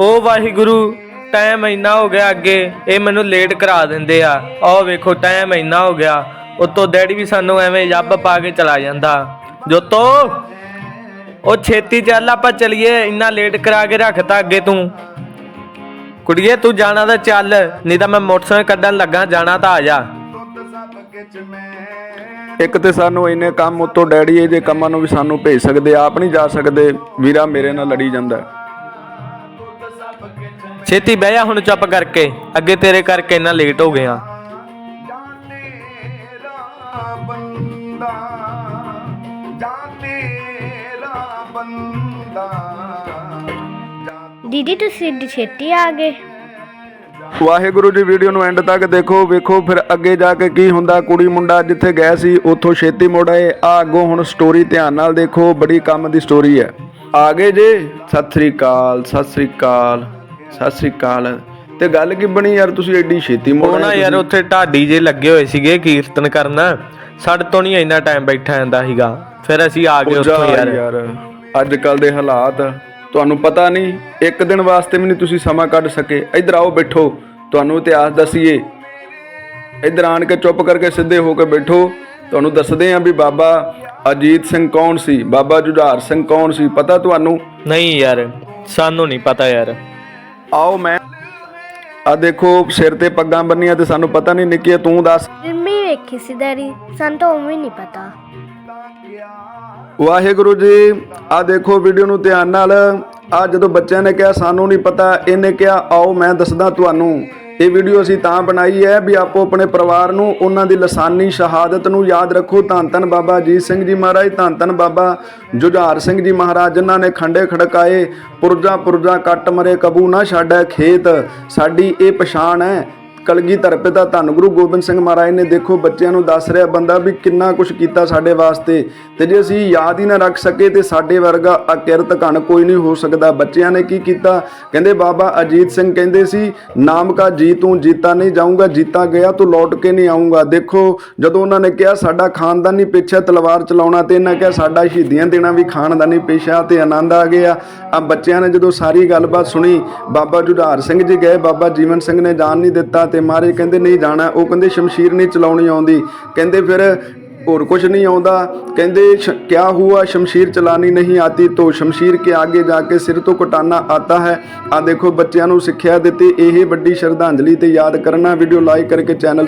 ਉਹ ਵਾਹਿਗੁਰੂ ਟਾਈਮ ਇੰਨਾ ਹੋ ਗਿਆ ਅੱਗੇ, ਇਹ ਮੈਨੂੰ ਲੇਟ ਕਰਾ ਦਿੰਦੇ ਆ। ਆਹ ਵੇਖੋ ਟਾਈਮ ਇੰਨਾ ਹੋ ਗਿਆ। ਉਤੋਂ ਡੈਡੀ ਵੀ ਸਾਨੂੰ ਐਵੇਂ ਜੱਬ ਪਾ ਕੇ ਚਲਾ ਜਾਂਦਾ। ਜੋਤੋ, ਉਹ ਛੇਤੀ ਚੱਲ, ਆਪਾਂ ਚਲੀਏ, ਇੰਨਾ ਲੇਟ ਕਰਾ ਕੇ ਰੱਖਤਾ ਅੱਗੇ ਤੂੰ। ਕੁੜੀਏ, ਤੂੰ ਜਾਣਾ ਤਾਂ ਚੱਲ, ਨਹੀਂ ਤਾਂ ਮੈਂ ਮੋਟਰਸਾਈਕਲ ਕੱਢਣ ਲੱਗਾ, ਜਾਣਾ ਤਾਂ ਆ ਜਾ। ਇੱਕ ਤੇ ਸਾਨੂੰ ਇੰਨੇ ਕੰਮ, ਉਤੋਂ ਡੈਡੀ ਇਹਦੇ ਕੰਮਾਂ ਨੂੰ ਵੀ ਸਾਨੂੰ ਭੇਜ ਸਕਦੇ, ਆਪ ਨਹੀਂ ਜਾ ਸਕਦੇ, ਵੀਰਾ ਮੇਰੇ ਨਾਲ ਲੜੀ ਜਾਂਦਾ। ਛੇਤੀ ਬਹਿ ਜਾ ਹੁਣ ਚੁੱਪ ਕਰਕੇ। ਅੱਗੇ ਤੇਰੇ ਕਰਕੇ ਇੰਨਾ ਲੇਟ ਹੋ ਗਿਆ। ਦੀਦੀ ਤੁਸੀਂ ਏਡੀ ਛੇਤੀ ਆ ਗਏ। ਵਾਹਿਗੁਰੂ ਜੀ ਵੀਡੀਓ ਨੂੰ ਐਂਡ ਤੱਕ ਦੇਖੋ ਵੇਖੋ ਫਿਰ ਅੱਗੇ ਜਾ ਕੇ ਕੀ ਹੁੰਦਾ। ਕੁੜੀ ਮੁੰਡਾ ਜਿੱਥੇ ਗਏ ਸੀ ਉੱਥੋਂ ਛੇਤੀ ਮੁੜ ਆਏ। ਆ ਅੱਗੋਂ ਹੁਣ ਸਟੋਰੀ ਧਿਆਨ ਨਾਲ ਦੇਖੋ ਬੜੀ ਕੰਮ ਦੀ ਸਟੋਰੀ ਹੈ। ਆ ਗਏ ਜੇ। ਸਤਿ ਸ੍ਰੀ ਅਕਾਲ ਸਤਿ ਸ੍ਰੀ ਅਕਾਲ। ਸਤਿ ਸ੍ਰੀ ਅਕਾਲ। ਤੇ ਗੱਲ ਕੀ ਬਣੀ ਯਾਰ ਤੁਸੀਂ ਐਡੀ ਛੇਤੀ ਮੁੜ ਉਹ ਨਾ ਯਾਰ? ਉੱਥੇ ਢਾਡੀ ਜੇ ਲੱਗੇ ਹੋਏ ਸੀਗੇ ਕੀਰਤਨ ਕਰਨ। ਸਾਡੇ ਤੋਂ ਨਹੀਂ ਇੰਨਾ ਟਾਈਮ ਬੈਠਾ ਜਾਂਦਾ ਸੀਗਾ। ਫਿਰ ਅਸੀਂ ਆ ਗਏ ਉੱਥੋਂ ਯਾਰ। ਯਾਰ ਅੱਜ ਕੱਲ ਦੇ ਹਾਲਾਤ ਤੁਹਾਨੂੰ ਪਤਾ ਨਹੀਂ ਇੱਕ ਦਿਨ ਵਾਸਤੇ ਵੀ ਨਹੀਂ ਤੁਸੀਂ ਸਮਾਂ ਕੱਢ ਸਕੇ। ਇੱਧਰ ਆਓ ਬੈਠੋ। ਤੁਹਾਨੂੰ ਇਤਿਹਾਸ ਦਸੀਏ। ਇੱਧਰ ਆਣ ਕੇ ਚੁੱਪ ਕਰਕੇ ਸਿੱਧੇ ਹੋ ਕੇ ਬੈਠੋ। ਤੁਹਾਨੂੰ ਦੱਸਦੇ ਆਂ ਵੀ ਬਾਬਾ ਅਜੀਤ ਸਿੰਘ ਕੌਣ ਸੀ? ਬਾਬਾ ਜੁਝਾਰ ਸਿੰਘ ਕੌਣ ਸੀ? ਪਤਾ ਤੁਹਾਨੂੰ? ਨਹੀਂ ਯਾਰ ਸਾਨੂੰ ਨਹੀਂ ਪਤਾ ਯਾਰ। ਆਓ ਮੈਂ ਆ ਦੇਖੋ ਸਿਰ ਤੇ ਪੱਗਾਂ ਬੰਨੀਆਂ ਤੇ ਸਾਨੂੰ ਪਤਾ ਨਹੀਂ ਨਿੱਕੀ ਤੂੰ ਦੱਸ। ਮੰਮੀ ਵੇਖੀ ਸੀ ਡੈਡੀ ਸਾਨੂੰ ਤਾਂ ਉਵੇਂ ਨਹੀਂ ਪਤਾ। ਵਾਹਿਗੁਰੂ ਜੀ ਆ ਦੇਖੋ ਵੀਡੀਓ ਨੂੰ ਧਿਆਨ ਨਾਲ। ਆ ਜਦੋਂ ਬੱਚਿਆਂ ਨੇ ਕਿਹਾ ਸਾਨੂੰ ਨਹੀਂ ਪਤਾ ਇਹਨੇ ਕਿਹਾ ਆਓ ਮੈਂ ਦੱਸਦਾ ਤੁਹਾਨੂੰ। ਇਹ ਵੀਡੀਓ ਅਸੀਂ ਤਾਂ ਬਣਾਈ ਹੈ ਵੀ ਆਪੋ ਆਪਣੇ ਪਰਿਵਾਰ ਨੂੰ, ਉਹਨਾਂ ਦੀ ਲਸਾਨੀ ਸ਼ਹਾਦਤ ਨੂੰ ਯਾਦ ਰੱਖੋ। ਧੰਨ ਧੰਨ ਬਾਬਾ ਅਜੀਤ ਸਿੰਘ ਜੀ ਮਹਾਰਾਜ, ਧੰਨ ਧੰਨ ਬਾਬਾ ਜੁਝਾਰ ਸਿੰਘ ਜੀ ਮਹਾਰਾਜ, ਜਿਨ੍ਹਾਂ ਨੇ ਖੰਡੇ ਖੜਕਾਏ, ਪੁਰਜਾ ਪੁਰਜਾ ਕੱਟ ਮਰੇ, ਕਬੂ ਨਾ ਛੱਡੈ, ਖੇਤ ਸਾਡੀ ਇਹ ਪਛਾਣ ਹੈ ਕਲਗੀਧਰ ਪਿਤਾ ਧੰਨ ਗੁਰੂ ਗੋਬਿੰਦ ਸਿੰਘ ਮਹਾਰਾਜ ਨੇ ਦੇਖੋ ਬੱਚਿਆਂ ਨੂੰ ਦੱਸ ਰਿਹਾ ਬੰਦਾ ਵੀ ਕਿੰਨਾ ਕੁਝ ਕੀਤਾ ਸਾਡੇ ਵਾਸਤੇ ਤੇ ਜੇ ਅਸੀਂ ਯਾਦ ਹੀ ਨਾ ਰੱਖ ਸਕੇ ਤੇ ਸਾਡੇ ਵਰਗਾ ਅਕਿਰਤ ਘਣ ਕੋਈ ਨਹੀਂ ਹੋ ਸਕਦਾ। ਬੱਚਿਆਂ ਨੇ ਕੀ ਕੀਤਾ? ਕਹਿੰਦੇ ਬਾਬਾ ਅਜੀਤ ਸਿੰਘ ਕਹਿੰਦੇ ਸੀ ਨਾਮ ਕਾ ਜੀ ਤੂੰ ਜੀਤਾ ਨਹੀਂ ਜਾਊਂਗਾ, ਜੀਤਾ ਗਿਆ ਤੂੰ ਲੌਟ ਕੇ ਨਹੀਂ ਆਊਂਗਾ। ਦੇਖੋ ਜਦੋਂ ਉਹਨਾਂ ਨੇ ਕਿਹਾ, ਸਾਡਾ ਖਾਨਦਾਨੀ ਪੇਸ਼ਾ ਤਲਵਾਰ ਚਲਾਉਣਾ ਤੇ ਇਹਨਾਂ ਕਿਹਾ, ਸਾਡਾ ਸ਼ਹੀਦੀਆਂ ਦੇਣਾ ਵੀ ਖਾਨਦਾਨੀ ਪੇਸ਼ਾ ਤੇ ਆਨੰਦ ਆ ਗਿਆ। ਆ ਬੱਚਿਆਂ ਨੇ ਜਦੋਂ ਸਾਰੀ ਗੱਲਬਾਤ ਸੁਣੀ, ਬਾਬਾ ਜੁਝਾਰ ਸਿੰਘ ਜੀ ਗਏ, ਬਾਬਾ ਜੀਵਨ ਸਿੰਘ ਨੇ ਜਾਨ ਨਹੀਂ ਦਿੱਤਾ ਤੇ ਤੇ ਮਹਾਰਾਜ ਕਹਿੰਦੇ ਨਹੀਂ ਜਾਣਾ, ਉਹ ਕਹਿੰਦੇ ਸ਼ਮਸ਼ੀਰ ਨਹੀਂ ਚਲਾਉਣੀ ਆਉਂਦੀ। ਕਹਿੰਦੇ ਫਿਰ और कुछ नहीं आਉਂਦਾ ਕਹਿੰਦੇ क्या हुआ शमशीर चलानी नहीं आती तो शमशीर के आगे जाके सिर तो कटाना आता है ਆ ਦੇਖੋ ਬੱਚਿਆਂ ਨੂੰ ਸਿੱਖਿਆ ਦਿੱਤੀ, ਇਹ ਵੱਡੀ ਸ਼ਰਧਾਂਜਲੀ ਤੇ ਯਾਦ ਕਰਨਾ। ਵੀਡੀਓ ਲਾਈਕ ਕਰਕੇ ਚੈਨਲ